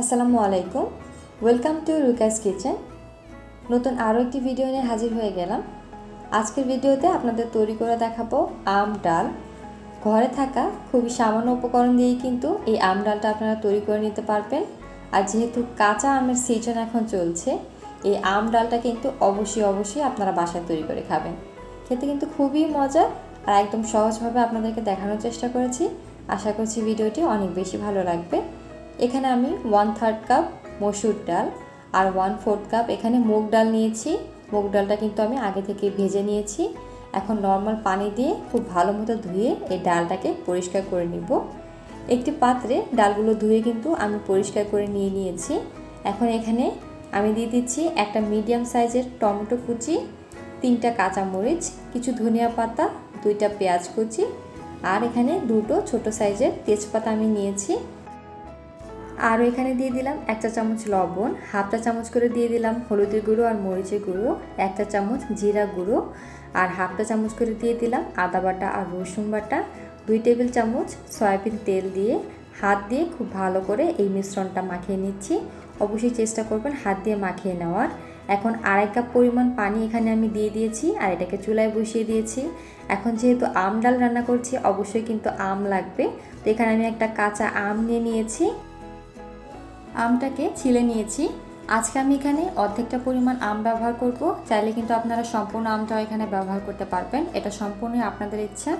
আসসালামু আলাইকুম। Welcome to রুকাস kitchen নতুন আরও একটি ভিডিও নিয়ে হাজির হয়ে গেলাম। আজকের ভিডিওতে আপনাদের তৈরি করে দেখাবো আম ডাল। ঘরে থাকা খুবই সামান্য উপকরণ দিয়েই কিন্তু এই আম ডালটা আপনারা তৈরি করে নিতে পারবেন। আর যেহেতু কাঁচা আমের সিজন এখন চলছে, এই আম ডালটা কিন্তু অবশ্যই অবশ্যই আপনারা বাসায় তৈরি করে খাবেন। খেতে কিন্তু খুবই মজা আর একদম সহজভাবে আপনাদেরকে দেখানোর চেষ্টা করেছি। আশা করছি ভিডিওটি অনেক বেশি ভালো লাগবে। এখানে আমি ওয়ান থার্ড কাপ মসুর ডাল আর ওয়ান ফোর্থ কাপ এখানে মুগ ডাল নিয়েছি। মুগ ডালটা কিন্তু আমি আগে থেকে ভেজে নিয়েছি। এখন নর্মাল পানি দিয়ে খুব ভালো মতো ধুয়ে এই ডালটাকে পরিষ্কার করে নিব। একটি পাত্রে ডালগুলো ধুয়ে কিন্তু আমি পরিষ্কার করে নিয়ে নিয়েছি। এখন এখানে আমি দিয়ে দিচ্ছি একটা মিডিয়াম সাইজের টমেটো কুচি, তিনটা কাঁচামরিচ, কিছু ধনিয়া পাতা, দুইটা পেঁয়াজ কুচি আর এখানে দুটো ছোট সাইজের তেজপাতা আমি নিয়েছি। আর এখানে দিয়ে দিলাম একটা চামচ লবণ, হাফ চা চামচ করে দিয়ে দিলাম হলুদের গুঁড়ো আর মরিচের গুঁড়ো একটা চামচ জিরা গুঁড়ো আর হাফটা চামচ করে দিয়ে দিলাম আদা বাটা আর রসুন বাটা, দুই টেবিল চামচ সয়াবিন তেল দিয়ে হাত দিয়ে খুব ভালো করে এই মিশ্রণটা মাখিয়ে নিচ্ছি। অবশ্যই চেষ্টা করবেন হাত দিয়ে মাখিয়ে নেওয়ার। এখন আড়াই কাপ পরিমাণ পানি এখানে আমি দিয়ে দিয়েছি আর এটাকে চুলায় বসিয়ে দিয়েছি। এখন যেহেতু আম ডাল রান্না করছি, অবশ্যই কিন্তু আম লাগবে। তো এখানে আমি একটা কাঁচা আম নিয়ে নিয়েছি। আমটাকে ছিলে নিয়েছি। আজকে আমি এখানে অর্ধেকটা পরিমাণ আম ব্যবহার করব। চাইলে কিন্তু আপনারা সম্পূর্ণ আমটাও এখানে ব্যবহার করতে পারবেন। এটা সম্পূর্ণই আপনাদের ইচ্ছা।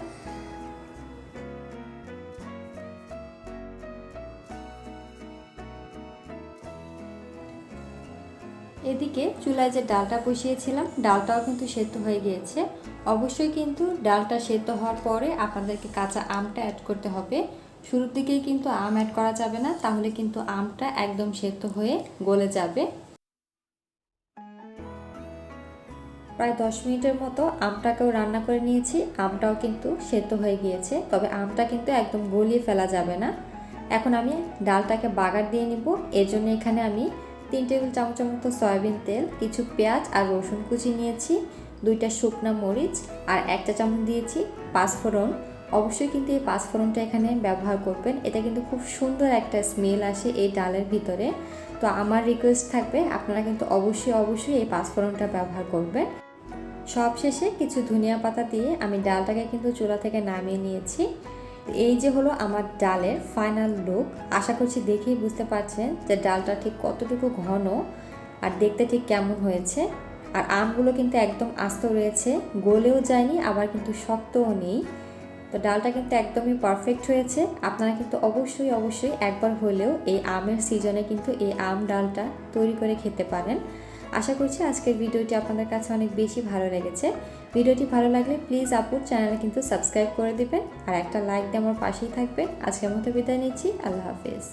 এদিকে চুলায় যে ডালটা বসিয়েছিলাম, ডালটাও কিন্তু সেদ্ধ হয়ে গিয়েছে। অবশ্যই কিন্তু ডালটা সেদ্ধ হওয়ার পরে আপনাদেরকে কাঁচা আমটা অ্যাড করতে হবে। শুরুর দিকেই কিন্তু আম অ্যাড করা যাবে না, তাহলে কিন্তু আমটা একদম সেদ্ধ হয়ে গলে যাবে। প্রায় দশ মিনিটের মতো আমটাকেও রান্না করে নিয়েছি, আমটাও কিন্তু সেদ্ধ হয়ে গিয়েছে, তবে আমটা কিন্তু একদম গলিয়ে ফেলা যাবে না। এখন আমি ডালটাকে বাগার দিয়ে নিব, এর জন্য এখানে আমি তিন টেবিল চামচের মতো সয়াবিন তেল, কিছু পেঁয়াজ আর রসুন কুচি নিয়েছি, দুইটা শুকনা মরিচ আর একটা চামচ দিয়েছি পাঁচফোড়ন অবশ্যই কিন্তু এই পাঁচফোড়নটা এখানে ব্যবহার করবেন। এটা কিন্তু খুব সুন্দর একটা স্মেল আসে এই ডালের ভিতরে। তো আমার রিকোয়েস্ট থাকবে, আপনারা কিন্তু অবশ্যই অবশ্যই এই পাঁচফোড়নটা ব্যবহার করবেন। সব শেষে কিছু ধনিয়া পাতা দিয়ে আমি ডালটাকে কিন্তু চুলা থেকে নামিয়ে নিয়েছি। এই যে হলো আমার ডালের ফাইনাল লুক আশা করছি দেখেই বুঝতে পারছেন যে ডালটা ঠিক কতটুকু ঘন আর দেখতে ঠিক কেমন হয়েছে। আর আমগুলো কিন্তু একদম আস্ত রয়েছে, গলেও যায়নি, আবার কিন্তু শক্তও নেই। তো ডালটা কিন্তু একদমই পারফেক্ট হয়েছে। আপনারা কিন্তু অবশ্যই অবশ্যই একবার হলেও এই আমের সিজনে কিন্তু এই আম ডালটা তৈরি করে খেতে পারেন। আশা করছি আজকের ভিডিওটি আপনাদের কাছে অনেক বেশি ভালো লেগেছে। ভিডিওটি ভালো লাগলে প্লিজ আপুর চ্যানেলে কিন্তু সাবস্ক্রাইব করে দেবেন। আর একটা লাইক দিয়ে আমার পাশেই থাকবেন। আজকের মতো বিদায় নিচ্ছি। আল্লাহ হাফিজ।